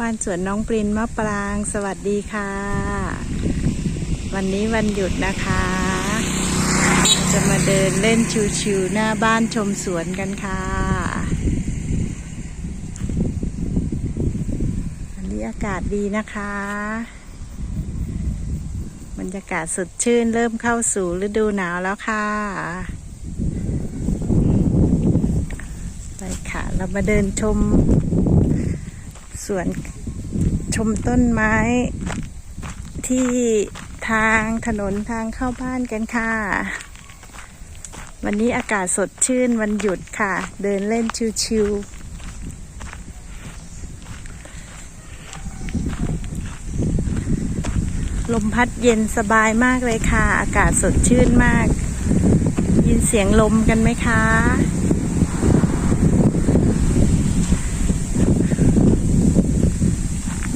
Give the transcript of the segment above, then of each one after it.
บ้านสวนน้องปรินมะปรางสวัสดีค่ะ วันนี้วันหยุดนะคะ จะมาเดินเล่นชิวๆหน้าบ้านชมสวนกันค่ะวันนี้อากาศดีนะคะ บรรยากาศสดชื่นเริ่มเข้าสู่ฤดูหนาวแล้วค่ะไปค่ะ เรามาเดินชม วนชมต้นไม้ ที่ทางถนนทางเข้าบ้านกันค่ะ วันนี้อากาศสดชื่นวันหยุดค่ะ เดินเล่นชิวๆลมพัดเย็นสบายมากเลยค่ะ อากาศสดชื่นมาก ยินเสียงลมกันไหมคะ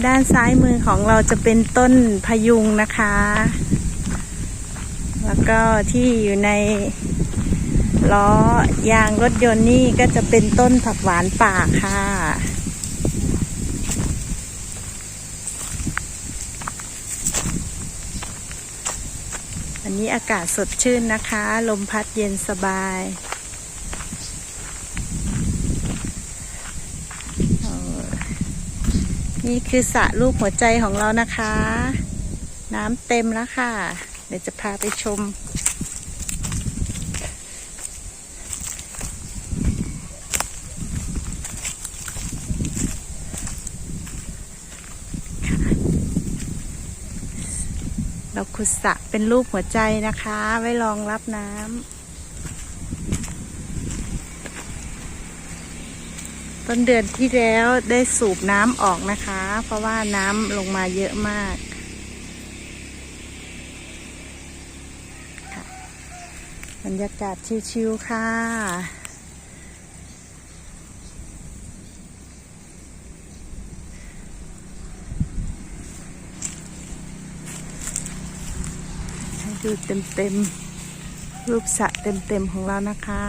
ด้านซ้ายมือของเราจะเป็นต้นพยุงนะคะ แล้วก็ที่อยู่ในล้อยางรถยนต์นี่ก็จะเป็นต้นผักหวานป่าค่ะอันนี้อากาศสดชื่นนะคะ ลมพัดเย็นสบาย นี่คือสระรูปหัวใจของเรานะคะ น้ำเต็มแล้วค่ะ เดี๋ยวจะพาไปชม เราขุดสระเป็นรูปหัวใจนะคะ ไว้รองรับน้ำ ต้นเดือนที่แล้วได้สูบน้ำออกนะคะ เพราะว่าน้ำลงมาเยอะมากบรรยากาศชิวๆค่ะ ให้ดูเต็มๆ รูปสระเต็มๆของเรานะคะ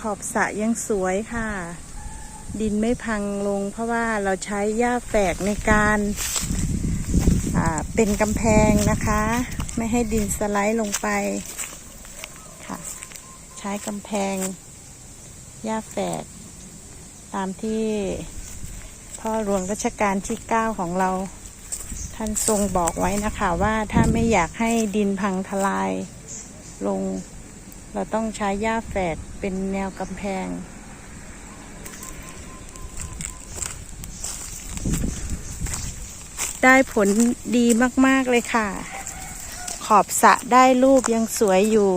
ขอบสระยังสวยค่ะ ดินไม่พังลงเพราะว่าเราใช้หญ้าแฝกในการเป็นกำแพงนะคะ ไม่ให้ดินสไลด์ลงไปค่ะ ใช้กำแพงหญ้าแฝก ตามที่พ่อหลวงรัชกาลที่ 9 ของเราท่านทรงบอกไว้นะคะว่าถ้าไม่อยากให้ดินพังทลายลง เราต้องใช้หญ้าแฝก เป็นแนวกำแพง ได้ผลดีมาก ๆ เลยค่ะ ขอบสระได้รูปยังสวยอยู่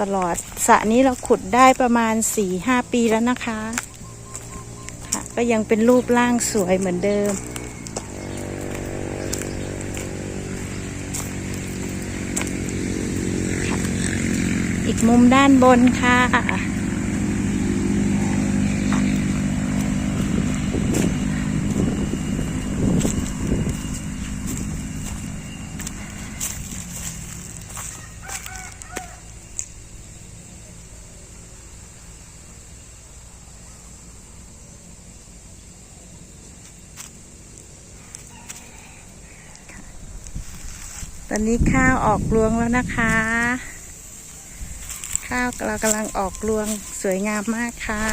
ตลอดสระนี้เราขุดได้ประมาณ4-5ปีแล้วนะคะ ก็ยังเป็นรูปร่างสวยเหมือนเดิม อีกมุมด้านบนค่ะ ตอนนี้ข้าวออกรวงแล้วนะคะ ข้าวเรากำลังออกรวงสวยงามมากค่ะ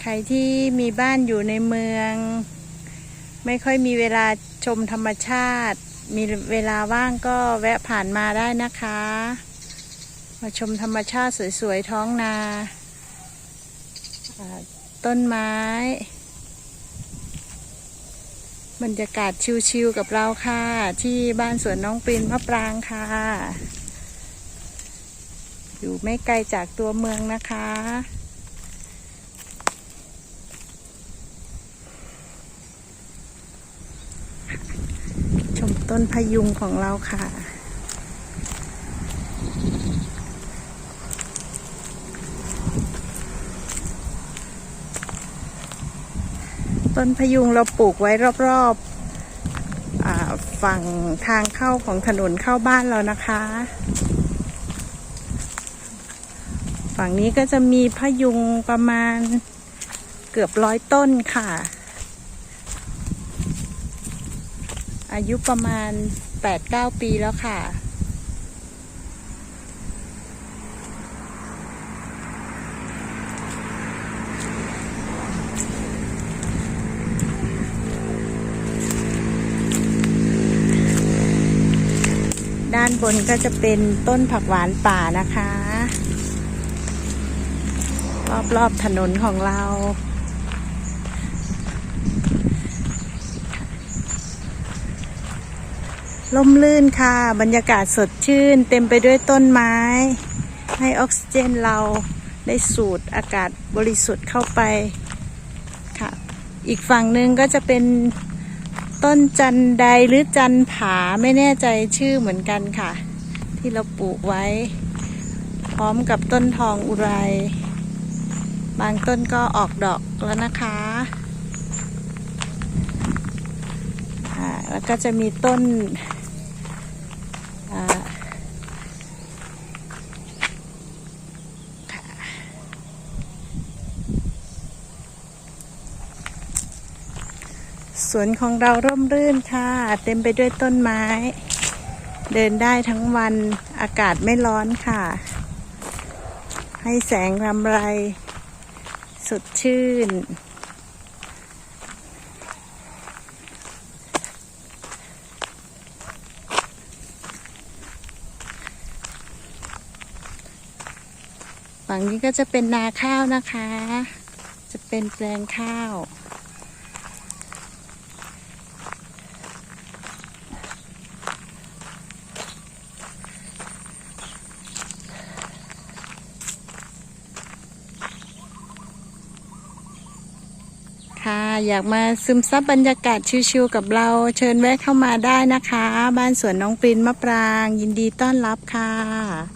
ใครที่มีบ้านอยู่ในเมือง ไม่ค่อยมีเวลาชมธรรมชาติ มีเวลาว่างก็แวะผ่านมาได้นะคะ มาชมธรรมชาติสวยๆท้องนาอ่าต้นไม้ บรรยากาศชิวๆกับเราค่ะ ที่บ้านสวนน้องปรินมะปรางค่ะ อยู่ไม่ไกลจากตัวเมืองนะคะ ชมต้นพยุงของเราค่ะ ต้นพยุงเราปลูกไว้รอบๆอ่าฝั่งทางเข้าของถนนเข้าบ้านเรานะคะ ฝั่งนี้ก็จะมีพยุงประมาณเกือบร้อยต้นค่ะ อายุประมาณ8-9ปีแล้วค่ะานบนก็จะเป็นต้นผักหวานป่านะคะ รอบๆถนนของเรา ลมลื่นค่ะ บรรยากาศสดชื่น เต็มไปด้วยต้นไม้ ให้ออกซิเจนเราได้สูดอากาศบริสุทธิ์เข้าไปค่ะ อีกฝั่งหนึ่งก็จะเป็น ต้นจันไดหรือจันผาไม่แน่ใจชื่อเหมือนกันค่ะ ที่เราปลูกไว้ พร้อมกับต้นทองอุไร บางต้นก็ออกดอกแล้วนะคะแล้วก็จะมีต้นอ่าค่ะ สวนของเราร่มรื่นค่ะ เต็มไปด้วยต้นไม้ เดินได้ทั้งวันอากาศไม่ร้อนค่ะ ให้แสงรำไร สดชื่น ฝั่งนี้ก็จะเป็นนาข้าวนะคะ จะเป็นแปลงข้าว ค่ะ อยากมาซึมซับบรรยากาศชิวๆกับเราเชิญแวะเข้ามาได้นะคะ บ้านสวนน้องปรินมะปราง ยินดีต้อนรับค่ะ